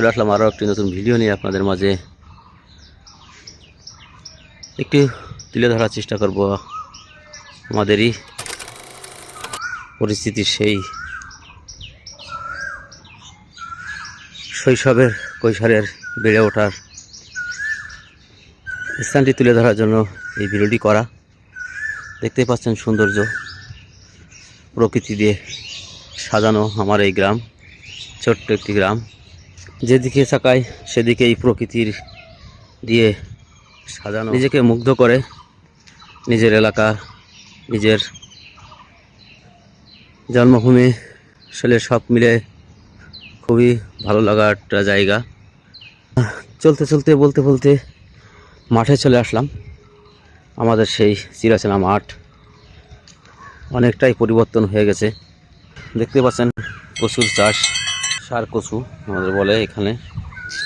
চলে আসলাম আরও একটি নতুন ভিডিও নিয়ে আপনাদের মাঝে। একটু তুলে ধরার চেষ্টা করব আমাদেরই পরিস্থিতির সেই শৈশবের কৈশোরের বেড়ে ওঠার স্থানটি তুলে ধরার জন্য এই ভিডিওটি করা। দেখতেই পাচ্ছেন সৌন্দর্য, প্রকৃতি দিয়ে সাজানো আমার এই গ্রাম, ছোট্ট একটি গ্রাম। যেদিকে তাকাই সেদিকে এই প্রকৃতির দিয়ে সাজানো। নিজেকে মুগ্ধ করে নিজের এলাকা, নিজের জন্মভূমি, আসলে সব মিলে খুবই ভালো লাগা একটা জায়গা। চলতে চলতে, বলতে বলতে মাঠে চলে আসলাম। আমাদের সেই চিরাচেনা মাঠ অনেকটাই পরিবর্তন হয়ে গেছে। দেখতে পাচ্ছেন কচুর চাষ। সার, কচু আমাদের বলে এখানে।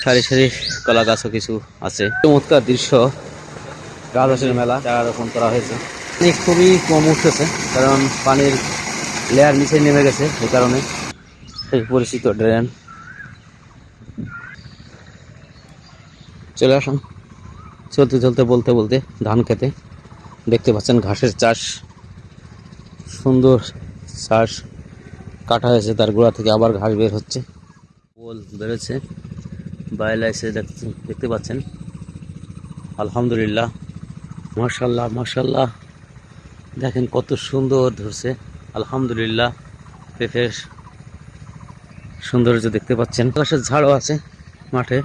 সারি সারি কলা গাছও কিছু আছে। চমৎকার দৃশ্য। গাছের মেলা। চারা রোপণ করা হয়েছে। খুবই কম উঠতেছে, কারণ পানির লেয়ার নিচে নেমে গেছে এই কারণে। পরিচিত ড্রেন চলে আসুন। চলতে চলতে, বলতে বলতে ধান খেতে। দেখতে পাচ্ছেন ঘাসের চাষ। সুন্দর চাষ। কাটা হয়েছে, তার গোড়া থেকে আবার ঘাস বের হচ্ছে। পোল বেরোচ্ছে বাইরে এসে দেখতে পাচ্ছেন। আলহামদুলিল্লাহ। মার্শাল্লাহ মার্শাল্লাহ দেখেন কত সুন্দর ধরছে। আলহামদুলিল্লাহ। পেঁপের সৌন্দর্য দেখতে পাচ্ছেন। গাছের ঝাড়ও আছে মাঠে।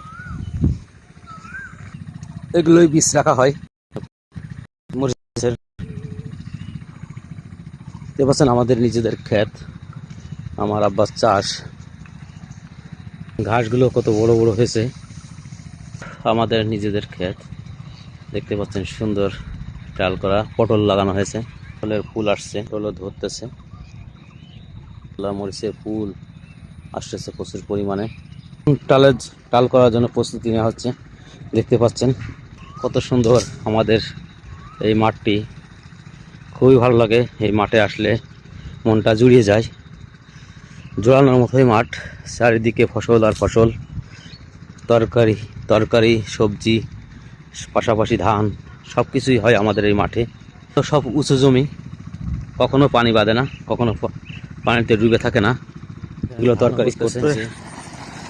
এগুলোই বীজ রাখা হয়। দেখতে পাচ্ছেন আমাদের নিজেদের ক্ষেত। আমার আব্বার চাষ। ঘাসগুলো কত বড় বড় হয়েছে। আমাদের নিজেদের ক্ষেত। দেখতে পাচ্ছেন সুন্দর ডাল করা, পটল লাগানো হয়েছে। ফলের ফুল আসছে, পটলও ধরতেছে। মরিচের ফুল আসতেছে প্রচুর পরিমাণে। টালের টাল করার জন্য প্রস্তুতি নেওয়া হচ্ছে। দেখতে পাচ্ছেন কত সুন্দর আমাদের এই মাঠটি। খুবই ভালো লাগে এই মাঠে আসলে মনটা জুড়িয়ে যায়। জোড়ানোর মতোই মাঠ চারিদিকে ফসল আর ফসল। তরকারি তরকারি সবজি পাশাপাশি ধান সব কিছুই হয় আমাদের এই মাঠে। তো সব উঁচু জমি কখনো পানি বাঁধে না কখনো পানিতে ডুবে থাকে না। এগুলো তরকারি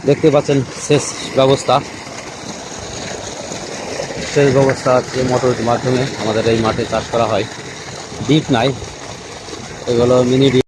দেখতে পাচ্ছেন শেষ ব্যবস্থা। সেচ ব্যবস্থা আছে মোটরের মাধ্যমে আমাদের এই মাঠে চাষ করা হয়। ডিপ নাই এগুলো মিনি ডিপ।